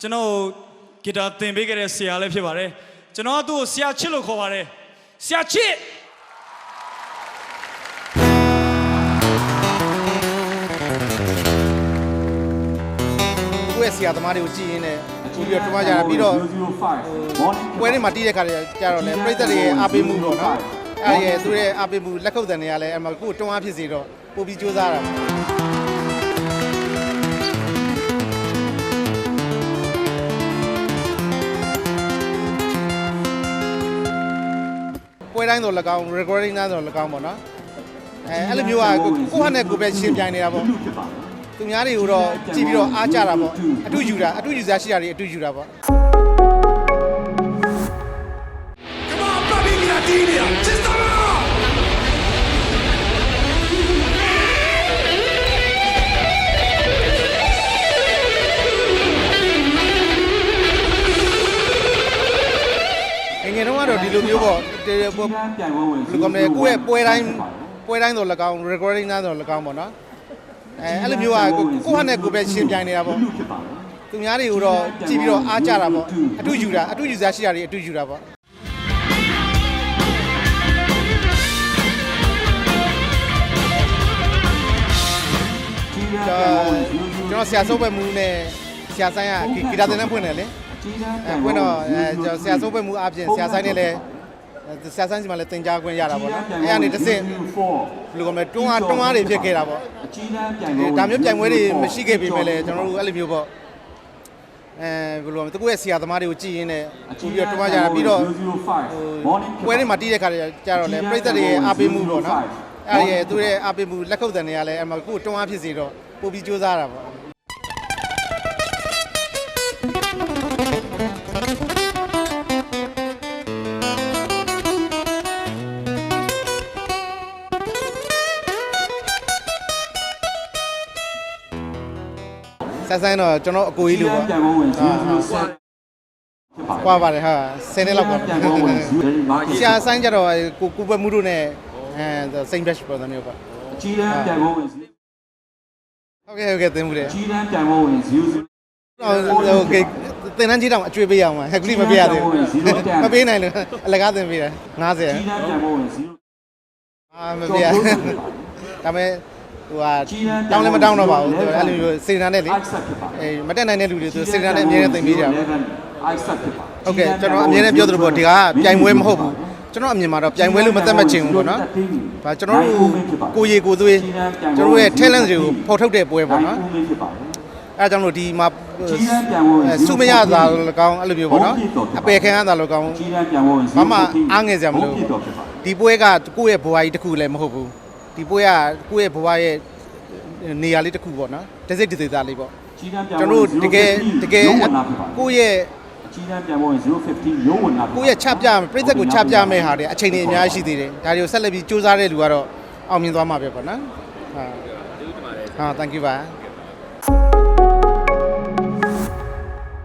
ကျွန်တော်ဂီတာသင်ပေးခဲ့တဲ့ဆရာလည်းဖြစ်ပါတယ်ကျွန်တော်ကသူ့ကိုဆရာချစ်လို့ခေါ်ပါတယ်ဆရာချစ်ကိုယ့်ရဲ့ဆရာသမားတွေကိုကြည်ရင်းနဲ့ကြည့်ပြီးတော့တွားကြတာပြီးတော့ပွဲတွေမှာတီးတဲ့ခါတွေကြတော့လေပြိသက်တွေရဲ့အားပေးမှုပေါ့နော်အဲ့ဒီရဲ့သူရဲ့အားပေးမှုလက်ခုပ်တန်တွေကလည်းအမှကိုယ်တွန်းအားဖြစ်စေတော့ပို့ပြီးစူးစမ်းတာ တိုင်းတော့၎င်း recording တိုင်းတော့၎င်းပေါ့နော်အဲအဲ့လိုမျိုးကကိုကိုယ့်ဟာနဲ့ကိုယ်ပဲရှင်းပြိုင်နေတာပေါ့သူများတွေကိုတော့ကြည့်ပြီးတော့အားကြတာပေါ့အတူယူတာအတူယူစားရှိတာတွေအတူယူတာပေါ့ Come on, Bobby Gradini! Ci stanno! င ဒီလိုမျိုးပေါ့ဒီလိုပေါ့ပြိုင်ပွဲဝင်ဘယ်လိုကောင်းလဲကိုယ့်ရဲ့ပွဲတိုင်းပွဲတိုင်းတော့၎င်း recording တိုင်းတော့၎င်းပေါ့နော်အဲအဲ့လိုမျိုးကကိုကိုယ့်ဟာနဲ့ကိုယ်ပဲရှင်းပြိုင်နေတာပေါ့ဖြစ်ပါဘူးသူများတွေကိုတော့ကြည့်ပြီးတော့အားကြတာပေါ့အတူယူတာအတူယူစားရှိတာတွေအတူယူတာပေါ့ကျွန်တော်ဆရာစိုးပဲမူနဲ့ဆရာဆိုင်ကဂီတာသင်တန်းဖွင့်တယ်လေကြီးတန်းအဲ ခွင့်တော့အဲကျွန်တော်ဆရာစိုးပဲမှုအပြင်ဆရာဆိုင်နဲ့လည်းအဲဆရာဆိုင်စီမှာလည်းတင် जा ခွင့်ရတာပေါ့နော်အဲကနေတစ်ဆင့်ဘယ်လိုကောမလဲတွန်းအားတွန်းအားတွေဖြစ်ခဲ့တာပေါ့အကြီးတန်းပြိုင်ပွဲဒါမျိုးပြိုင်ပွဲတွေမရှိခဲ့ပေမဲ့လည်းကျွန်တော်တို့အဲ့လိုမျိုးပေါ့အဲဘယ်လိုလဲတကူရဲ့ဆရာသမားတွေကိုကြည်ရင်းနဲ့ပို့ပြီးတော့တွန်းအားကြတာပြီးတော့005ပွဲတွေမှာတီးတဲ့ခါတွေကြတော့လေပြိသက်တွေရဲ့အားပေးမှုပေါ့နော်အဲ့ဒီရဲ့သူရဲ့အားပေးမှုလက်ခုပ်တန်တွေကလည်းအမှကိုယ်တွန်းအားဖြစ်စေတော့ပို့ပြီးစူးစမ်းတာပေါ့ ဆက်ဆိုင်တော့ကျွန်တော်အကိုကြီးလိုပြိုပေါ့င်ပွဲဝင်007ဖြစ်ပါကွာပါတယ်ဟာ10နှစ်လောက်ပေါ့ပြိုင်ပွဲဝင်0ဆရာဆိုင်ကြတော့ကိုကိုပဲမှုတို့နဲ့အဲစိန်ဘက်ပေါ်တယ်မျိုးပေါ့အကြီးတန်းပြိုင်ပွဲဝင်ဟုတ်ကဲ့ဟုတ်ကဲ့သင်မှုတယ်အကြီးတန်းပြိုင်ပွဲဝင်0ဟုတ်ကဲ့သင်တန်းကြီးတောင်အကျွေးပေးရအောင်ဟက်ဂလိမပေးရသေးဘူးမပေးနိုင်လို့အလကားသင်ပေးတယ်90အကြီးတန်းပြိုင်ပွဲဝင်0အာမပေးရဒါပေမဲ့ ဟိုဟာတောင်းလည်းမတောင်းတော့ပါဘူးသူအဲ့လိုမျိုးစေတနာနဲ့လေ ice ဖြစ်ပါအေးမတက်နိုင်တဲ့လူတွေသူစေတနာနဲ့အမြဲတမ်းသင်ပေးကြတယ် ice ဖြစ်ပါဟုတ်ကဲ့ကျွန်တော်အမြဲတမ်းပြောသလိုပေါ့ဒီကပြိုင်ပွဲမဟုတ်ဘူးကျွန်တော်အမြင်မှာတော့ပြိုင်ပွဲလို့မသတ်မှတ်ချင်ဘူးပေါ့နော်။ဒါကျွန်တော်တို့ကိုရီကိုသွေးကျွန်တော်တို့ရဲ့ talent တွေကိုဖော်ထုတ်တဲ့ပွဲပေါ့နော်ဦးလေးဖြစ်ပါတယ်။အဲဒါကြောင့်မလို့ဒီမှာကြီးတန်းပြိုင်ပွဲဝင်စုမရတာလည်းကောင်းအဲ့လိုမျိုးပေါ့နော်။အပယ်ခံရတာလည်းကောင်းကြီးတန်းပြိုင်ပွဲဝင်ဘာမှအားငယ်စရာမလိုဖြစ်တော့ဖြစ်ပါတယ်ဒီပွဲကကိုယ့်ရဲ့ဘဝကြီးတစ်ခုလည်းမဟုတ်ဘူး။ ဒီပွဲကကိုယ့်ရဲ့ဘဝရဲ့နေရာလေးတစ်ခုပေါ့နော်။တစ်စိတ်တစ်စိတ်သားလေးပေါ့ကြီးတန်းပြိုင်။ကျွန်ပွဲတော်တို့တကယ်တကယ်ရုံးဝင်လာဖြစ်ပါတယ်ကိုယ့်ရဲ့ကြီးတန်းပြိုင်ပွဲဝင်015ရုံးဝင်လာဖြစ်ပါကိုယ့်ရဲ့ချပြပြိသက်ကိုချပြမဲ့ဟာတွေအချိန်တွေအများကြီးရှိသေးတယ်ဒါတွေကိုဆက်လက်ပြီးစူးစမ်းတဲ့လူကတော့အောင်မြင်သွားမှာပဲပေါ့နော်ဟာဟာ thank you ပါ